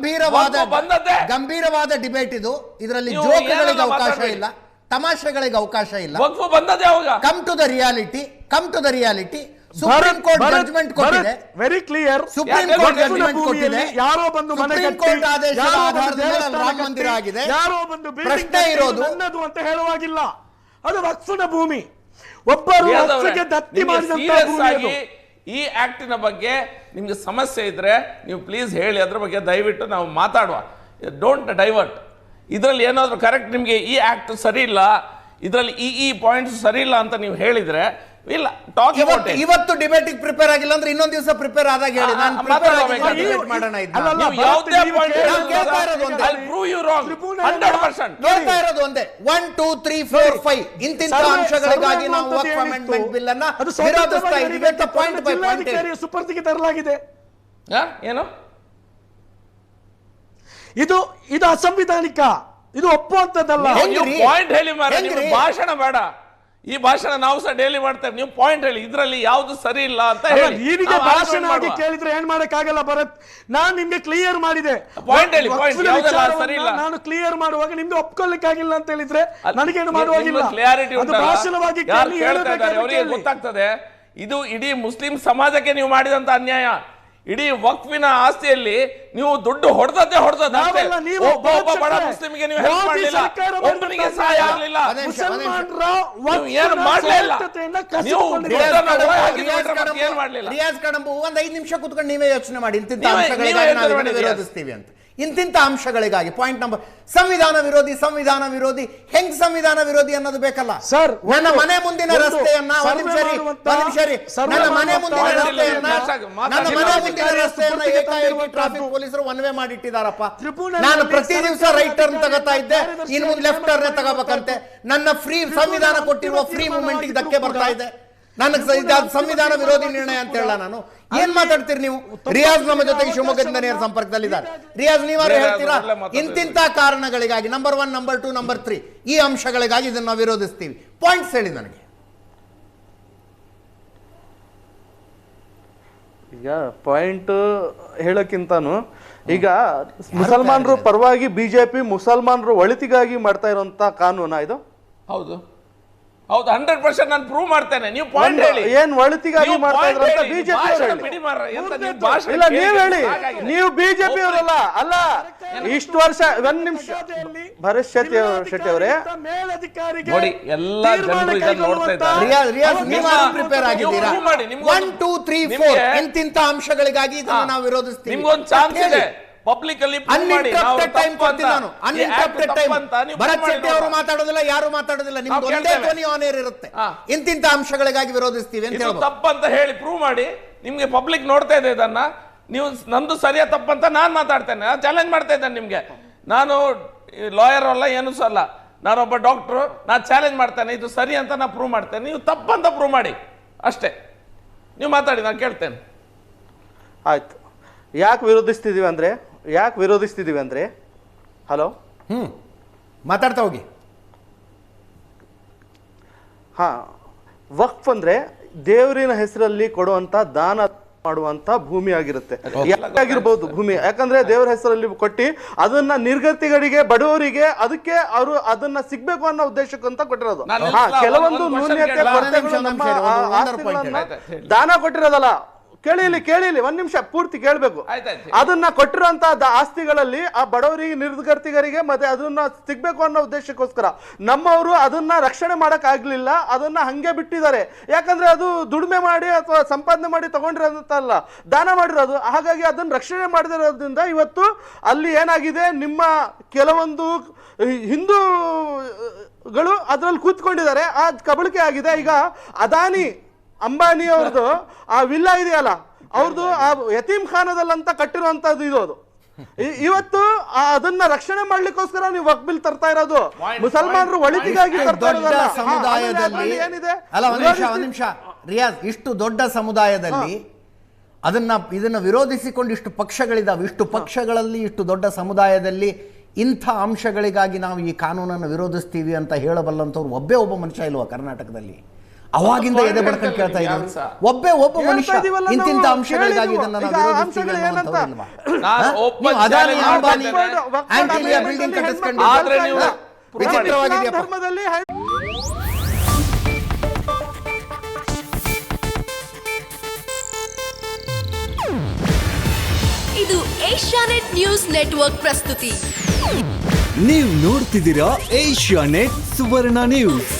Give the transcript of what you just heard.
ಗಂಭೀರವಾದ ಗಂಭೀರವಾದ ಡಿಬೇಟ್ ಇದು. ಇದರಲ್ಲಿ ಜೋಕ್ಗಳಿಗೆ ಅವಕಾಶ ಇಲ್ಲ ತಮಾಷೆಗಳಿಗೆ ಅವಕಾಶ ಇಲ್ಲ. Come to the reality come to the reality supreme court judgment ಕೊಟ್ಟಿದೆ. Very clear supreme court judgment judgment ಕೊಟ್ಟಿದೆ. ಯಾರೋ ಬಂದು ಮನೆ ಸುಪ್ರೀಂ ಕೋರ್ಟ್ ಆದೇಶದ ಆಧಾರದ ಮೇಲೆ ರಾಮ ಮಂದಿರ ಆಗಿದೆ. ಯಾರೋ ಬಂದು ಪ್ರಶ್ನೆ ಇರೋದು. ನನ್ನದು ಅಂತ ಹೇಳುವಾಗಿಲ್ಲ. ಅದು ವಕ್ಫನ ಭೂಮಿ. ಒಬ್ಬರು ವಕ್ಫಗೆ ದತ್ತಿ ಮಾಡಿದಂತ ಭೂಮಿ ಈ ಆ್ಯಕ್ಟಿನ ಬಗ್ಗೆ ನಿಮಗೆ ಸಮಸ್ಯೆ ಇದ್ದರೆ ನೀವು ಪ್ಲೀಸ್ ಹೇಳಿ, ಅದ್ರ ಬಗ್ಗೆ ದಯವಿಟ್ಟು ನಾವು ಮಾತಾಡುವ. ಡೋಂಟ್ ಡೈವರ್ಟ್ ಇದರಲ್ಲಿ ಏನಾದರೂ ಕರೆಕ್ಟ್ ನಿಮಗೆ ಈ ಆ್ಯಕ್ಟ್ ಸರಿ ಇಲ್ಲ, ಇದರಲ್ಲಿ ಈ ಈ ಪಾಯಿಂಟ್ಸ್ ಸರಿ ಇಲ್ಲ ಅಂತ ನೀವು ಹೇಳಿದ್ರೆ ಇಲ್ಲ ಟಾಕ್ ಇವತ್ತು ಇವತ್ತು ಡಿಬೇಟ್ ಪ್ರಿಪೇರ್ ಆಗಿಲ್ಲ ಅಂದ್ರೆ ಇನ್ನೊಂದ್ ದಿವಸ ಪ್ರಿಪೇರ್ ಆದಾಗ ಹೇಳಿ. ನಾನು ಪ್ರಿಪೇರ್ ಮಾತಾಡುವ ಆಗಿಲ್ಲ ಈಗ. ಡಿಬೇಟ್ ಮಾಡೋಣ ಇದನ್ನ. ನೀವು ಭರತ್, ಯಾವುದೇ ಪಾಯಿಂಟ್ ನಾನು ಕೇಳ್ತಾ ಇರೋದು ಒಂದೇ. ಐ ಪ್ರೂವ್ ಯು ರಾಂಗ್ ತ್ರಿಪುರ ಹಂಡ್ರೆಡ್ ಪರ್ಸೆಂಟ್ ಕೇಳ್ತಾ ಇರೋದು ಒಂದೇ. One two three four five ಇಂತಿಂತ survey- ಅಂಶಗಳಿಗಾಗಿ ನಾವು ಅನ್ನುವಂಥದ್ದು ವಕ್ಫ್ ಅಮೆಂಡ್ಮೆಂಟ್ ಬಿಲ್ ಅನ್ನ ಅದು ವಿರೋಧಿಸ್ತಾ ಇದ್ದೀವಿ. ಅಂತ ಪಾಯಿಂಟ್ ಬೈ ಪಾಯಿಂಟ್ ತರಲಾಗಿದೆ. ಏನು? ಇದು ಇದು ಅಸಂವಿಧಾನಿಕ. ಇದು ಒಪ್ಪುವಂತದ್ದಲ್ಲ ಪಾಯಿಂಟ್ ಹೇಳಿ ಮಾರ? ಭಾಷಣ ಬೇಡ. ಈ ಭಾಷಣ ನಾವು ಸಹ ಡೈಲಿ ಮಾಡ್ತೇವೆ. ನೀವು ಪಾಯಿಂಟ್ ಹೇಳಿ ಇದರಲ್ಲಿ ಯಾವ್ದು ಸರಿ ಇಲ್ಲ ಅಂತ ಹೇಳಿ. ಭಾಷಣ ಆಗಿ. ಕೇಳಿದ್ರೆ ಏನ್ ಮಾಡಕ್ಕಾಗಲ್ಲ ಭರತ್? ನಾನ್ ನಿಮ್ಗೆ ಕ್ಲಿಯರ್ ಮಾಡಿದೆ. ಪಾಯಿಂಟ್ ಹೇಳಿ, ಪಾಯಿಂಟ್ ಸರಿ ಇಲ್ಲ? ನಾನು ಕ್ಲಿಯರ್ ಮಾಡುವಾಗ ನಿಮ್ಗೆ ಒಪ್ಕೊಳ್ಳಿಕ್ಕಾಗಿಲ್ಲ ಅಂತ ಹೇಳಿದ್ರೆ ನನಗೆ ನನಗೇನು ಮಾಡುವಾಗಿಲ್ಲ? ಕ್ಲಿಯಾರಿಟಿ ಭಾಷಣವಾಗಿ ಅವರಿಗೆ ಗೊತ್ತಾಗ್ತದೆ ಇದು ಇಡೀ ಮುಸ್ಲಿಂ ಸಮಾಜಕ್ಕೆ ನೀವು ಮಾಡಿದಂತ ಅನ್ಯಾಯ. ಇಡೀ ವಕ್ಫಿನ ಆಸ್ತಿಯಲ್ಲಿ ನೀವು ದುಡ್ಡು ಹೊಡೆದದ್ದೇ ನೀವು ಒಬ್ಬ ಒಬ್ಬ ಬಡ ಮುಸ್ಲಿಮ್ಗೆ ನೀವು ಹೆಲ್ಪ್ ಮಾಡಲಿಲ್ಲ. ಒಬ್ಬನಿಗೆ ಸಹಾಯ ಆಗಲಿಲ್ಲ. ಏನು ಮಾಡಲೇ ಇಲ್ಲ. ಸ್ವಾಯತ್ತತೆಯನ್ನ ನೀವು ಏನ್ ಮಾಡ್ಲಿಲ್ಲ? ರಿಯಾಜ್ ಕಡಂಬು ಒಂದ್ ಐದು ನಿಮಿಷ ಕುತ್ಕೊಂಡು ನೀವೇ ಯೋಚನೆ ಮಾಡಿ, ವಿರೋಧಿಸ್ತೀವಿ ಅಂತ. ಇಂತಿಂತ ಅಂಶಗಳಿಗಾಗಿ. ಪಾಯಿಂಟ್ ನಂಬರ್ ಸಂವಿಧಾನ ವಿರೋಧಿ ಸಂವಿಧಾನ ವಿರೋಧಿ ಹೆಂಗ್ ಸಂವಿಧಾನ ವಿರೋಧಿ ಅನ್ನೋದು ಬೇಕಲ್ಲ. ಸರ್, ನನ್ನ ಮನೆ ಮುಂದಿನ ರಸ್ತೆಯನ್ನ ನನ್ನ ಮನೆ ಮುಂದಿನ ರಸ್ತೆಯನ್ನ. ನನ್ನ ಮನೆ ಮುಂದಿನ ರಸ್ತೆಯನ್ನ ಏಕಾಏಕಿ ಟ್ರಾಫಿಕ್ ಪೊಲೀಸರು ಒನ್ ವೇ ಮಾಡಿಟ್ಟಿದಾರಪ್ಪ ನಾನು ಪ್ರತಿ ದಿವಸ ರೈಟ್ ಟರ್ನ್ ತಗೋತಾ ಇದ್ದೆ. ಇನ್ ಮುಂದೆ ಲೆಫ್ಟ್ ಟರ್ನ್ ತಗೋಬೇಕಂತೆ. ನನ್ನ ಫ್ರೀ ಸಂವಿಧಾನ ಕೊಟ್ಟಿರುವ ಫ್ರೀ ಮೂವ್ಮೆಂಟ್ ಧಕ್ಕೆ ಬರ್ತಾ ಇದೆ. ನನಗೆ ಸಂವಿಧಾನ ವಿರೋಧಿ ನಿರ್ಣಯ ಅಂತ ಹೇಳ ನಾನು. ಏನ್ ಮಾತಾಡ್ತೀರಿ ನೀವು? ರಿಯಾಜ್ ನಮ್ಮ ಜೊತೆಗೆ ಶಿವಮೊಗ್ಗದಿಂದ ನೇರ ಸಂಪರ್ಕದಲ್ಲಿದ್ದಾರೆ. ರಿಯಾಜ್ ನೀವಾರು ಹೇಳ್ತೀರಾ? ಇಂತಿಂತ ಕಾರಣಗಳಿಗಾಗಿ number one number two number three ಈ ಅಂಶಗಳಿಗಾಗಿ ಇದನ್ನು ನಾವು ವಿರೋಧಿಸ್ತೀವಿ. ಪಾಯಿಂಟ್ಸ್ ಹೇಳಿ ನನಗೆ. ಈಗ ಪಾಯಿಂಟ್ ಹೇಳೋಕ್ಕಿಂತನೂ ಈಗ ಮುಸಲ್ಮಾನರು ಪರವಾಗಿ ಬಿಜೆಪಿ ಮುಸಲ್ಮಾನರು ಒಳಿತಿಗಾಗಿ ಮಾಡ್ತಾ ಇರುವಂತ ಕಾನೂನ ಇದು? ಹೌದು. ಹೌದು ಹಂಡ್ರೆಡ್ ಪರ್ಸೆಂಟ್ ನಾನು ಪ್ರೂವ್ ಮಾಡ್ತೇನೆ. ನೀವು ಪಾಯಿಂಟ್ ಹೇಳಿ. ಏನ್ ಒಳತಿಗಾಗಿ ಮಾಡ್ತಾ ಹೇಳಿ, ಬಿಜೆಪಿ ಇಲ್ಲ ನೀವ್ ಹೇಳಿ. ನೀವು ಬಿಜೆಪಿ ಅವರಲ್ಲ ಅಲ್ಲ ಇಷ್ಟು ವರ್ಷ ಒಂದ್ ನಿಮಿಷ. ಭರತ್ ಶೆಟ್ಟಿ ಅವ್ರ- ಶೆಟ್ಟಿ ಅವರೇ. ನೋಡಿ ಎಲ್ಲ ಜನರು ಇದನ್ನ ನೋಡ್ತಾ ಇದ್ದಾರೆ. ರಿಯಾಜ್ ರಿಯಾಜ್ ನಿಮ್ಮ- ಪ್ರಿಪೇರ್ ಆಗಿದ್ದೀರಾ? prove ಮಾಡಿ, ನಿಮ್ಗೊಂದು- ಒನ್ ಟೂ ತ್ರೀ ನಿಮ್ಗೆ- ಫೋರ್ ಇಂತಿಂತ ಅಂಶಗಳಿಗಾಗಿ ಇದನ್ನ ನಾವು ವಿರೋಧಿಸ್ತೀವಿ. ನಿಮ್ಗೊಂದು ಚಾನ್ಸ್ ಇದೆ. ಪಬ್ಲಿಕ್ ಅಲ್ಲಿ ಟೈಮ್ ನಾನು. ಅನ್ಇಂಟರಪ್ಟೆಡ್ ಟೈಮ್ ಭರತ್ ಶೆಟ್ಟಿ ಅವರು ಮಾತಾಡೋದಿಲ್ಲ ಯಾರು ಮಾತಾಡೋದಿಲ್ಲ. ನಿಮ್ಗೆ ಒಂದೇ ಧ್ವನಿ ಆನ್ ಏರ್ ಇರುತ್ತೆ. ಇಂತಿಂತ ಅಂಶಗಳಿಗಾಗಿ ವಿರೋಧಿಸ್ತೀವಿ ಅಂತ ಹೇಳಿ ತಪ್ಪಂತ ಹೇಳಿ ಪ್ರೂವ್ ಮಾಡಿ. ನಿಮ್ಗೆ ಪಬ್ಲಿಕ್ ನೋಡ್ತಾ ಇದೆ ಇದನ್ನ. ನೀವು ನಂದು ಸರಿಯ ತಪ್ಪಂತ ನಾನು ಮಾತಾಡ್ತೇನೆ. ನಾನು ಚಾಲೆಂಜ್ ಮಾಡ್ತಾ ಇದ್ದೇನೆ ನಿಮ್ಗೆ. ನಾನು ಲಾಯರ್ ಅಲ್ಲ ಏನು ಸಹ ಅಲ್ಲ. ನಾನೊಬ್ಬ ಡಾಕ್ಟ್ರು ನಾನು ಚಾಲೆಂಜ್ ಮಾಡ್ತೇನೆ. ಇದು ಸರಿ ಅಂತ ನಾನು ಪ್ರೂವ್ ಮಾಡ್ತೇನೆ. ನೀವು ತಪ್ಪಂತ ಪ್ರೂವ್ ಮಾಡಿ. ಅಷ್ಟೇ. ನೀವು ಮಾತಾಡಿ ನಾನು ಕೇಳ್ತೇನೆ. ಆಯ್ತು. ಯಾಕೆ ವಿರೋಧಿಸ್ತಿದ್ದೀವಿ ಅಂದ್ರೆ ಯಾಕೆ ವಿರೋಧಿಸ್ತಿದೀವಿ ಅಂದ್ರೆ? ಹಲೋ? ಹ್ಮ್. ಮಾತಾಡ್ತಾ ಹೋಗಿ. ಹಾ. ವಕ್ಫ್ ಅಂದ್ರೆ ದೇವರಿನ ಹೆಸರಲ್ಲಿ ಕೊಡುವಂಥ ದಾನ ಮಾಡುವಂತ ಭೂಮಿ ಆಗಿರುತ್ತೆ. ಆಗಿರ್ಬೋದು ಭೂಮಿ? ಯಾಕಂದ್ರೆ ದೇವರ ಹೆಸರಲ್ಲಿ ಕೊಟ್ಟಿ ಅದನ್ನ ನಿರ್ಗತಿಗಳಿಗೆ ಬಡವರಿಗೆ ಅದಕ್ಕೆ ಅವರು ಅದನ್ನ ಸಿಗ್ಬೇಕು ಅನ್ನೋ ಉದ್ದೇಶಕ್ಕಂತ ಕೊಟ್ಟಿರೋದು. ಕೆಲವೊಂದು ನ್ಯೂನ್ಯತೆ. ದಾನ ಕೊಟ್ಟಿರೋದಲ್ಲ. ಕೇಳಿಲಿ ಕೇಳಿಲಿ ಒಂದ್ ನಿಮಿಷ ಪೂರ್ತಿ ಕೇಳಬೇಕು. ಅದನ್ನ ಕೊಟ್ಟಿರುವಂತ ಆಸ್ತಿಗಳಲ್ಲಿ ಆ ಬಡವರಿಗೆ ನಿರ್ಗತಿಕರಿಗೆ ಮತ್ತೆ ಅದನ್ನ ಸಿಗ್ಬೇಕು ಅನ್ನೋ ಉದ್ದೇಶಕ್ಕೋಸ್ಕರ ನಮ್ಮವರು ಅದನ್ನ ರಕ್ಷಣೆ ಮಾಡಕ್ ಆಗ್ಲಿಲ್ಲ ಅದನ್ನ ಹಂಗೆ ಬಿಟ್ಟಿದ್ದಾರೆ. ಯಾಕಂದ್ರೆ ಅದು ದುಡಿಮೆ ಮಾಡಿ ಅಥವಾ ಸಂಪಾದನೆ ಮಾಡಿ ತಗೊಂಡಿರೋದಂತಲ್ಲ ದಾನ ಮಾಡಿರೋದು. ಹಾಗಾಗಿ ಅದನ್ನ ರಕ್ಷಣೆ ಮಾಡಿರೋದ್ರಿಂದ ಇವತ್ತು ಅಲ್ಲಿ ಏನಾಗಿದೆ ನಿಮ್ಮ ಕೆಲವೊಂದು ಹಿಂದೂಗಳು ಅದ್ರಲ್ಲಿ ಕೂತ್ಕೊಂಡಿದ್ದಾರೆ. ಆ ಕಬಳಿಕೆ ಆಗಿದೆ. ಈಗ ಅದಾನಿ ಅಂಬಾನಿ ಅವ್ರದ್ದು ಆ ವಿಲ್ಲಾ ಇದೆಯಲ್ಲ ಅವ್ರದ್ದು ಆ ಯತೀಮ್ ಖಾನದಲ್ಲಂತ ಕಟ್ಟಿರುವಂತದ್ದು ಇದು ಅದು. ಇವತ್ತು ಅದನ್ನ ರಕ್ಷಣೆ ಮಾಡ್ಲಿಕ್ಕೋಸ್ಕರ ನೀವು ವಕ್ಬಿಲ್ ತರ್ತಾ ಇರೋದು. ಮುಸಲ್ಮಾನರು ಒಳಿತಿಗಾಗಿ ತರ್ತಾ ಇರೋದಲ್ಲ. ಸಮುದಾಯದಲ್ಲಿ ಏನಿದೆ? ಅಲ್ಲ ಒಂದ್ ನಿಮಿಷ ಒಂದ್ ನಿಮಿಷ. ರಿಯಾಜ್ ಇಷ್ಟು ದೊಡ್ಡ ಸಮುದಾಯದಲ್ಲಿ ಅದನ್ನ ಇದನ್ನ ವಿರೋಧಿಸಿಕೊಂಡು ಇಷ್ಟು ಪಕ್ಷಗಳಿದಾವೆ. ಇಷ್ಟು ಪಕ್ಷಗಳಲ್ಲಿ ಇಷ್ಟು ದೊಡ್ಡ ಸಮುದಾಯದಲ್ಲಿ ಇಂಥ ಅಂಶಗಳಿಗಾಗಿ ನಾವು ಈ ಕಾನೂನನ್ನು ವಿರೋಧಿಸ್ತೀವಿ ಅಂತ ಹೇಳಬಲ್ಲಂಥವ್ರು ಒಬ್ಬೇ ಒಬ್ಬ ಮನುಷ್ಯ ಇಲ್ವಾ ಕರ್ನಾಟಕದಲ್ಲಿ? ಅವಾಗಿಂದ ಎದೆ ಬಡ್ಕೊಂಡು ಕೇಳ್ತಾ ಇದ್ದಾರೆ. ಒಬ್ಬೇ ಒಬ್ಬ ಮನುಷ್ಯ ಇಂತಿಂತ ಅಂಶಗಳಿಗಾಗಿ ಅದಾನಿ ಅಂಬಾನಿ ಬಿಲ್ಡಿಂಗ್ ಕಟ್ಟಿಸ್ಕೊಂಡು? ವಿಚಿತ್ರವಾಗಿದೆಯಪ್ಪ. ಇದು ಏಷ್ಯಾನೆಟ್ ನ್ಯೂಸ್ ನೆಟ್ವರ್ಕ್ ಪ್ರಸ್ತುತಿ. ನೀವು ನೋಡ್ತಿದ್ದೀರಾ ಏಷ್ಯಾ ನೆಟ್ ಸುವರ್ಣ ನ್ಯೂಸ್.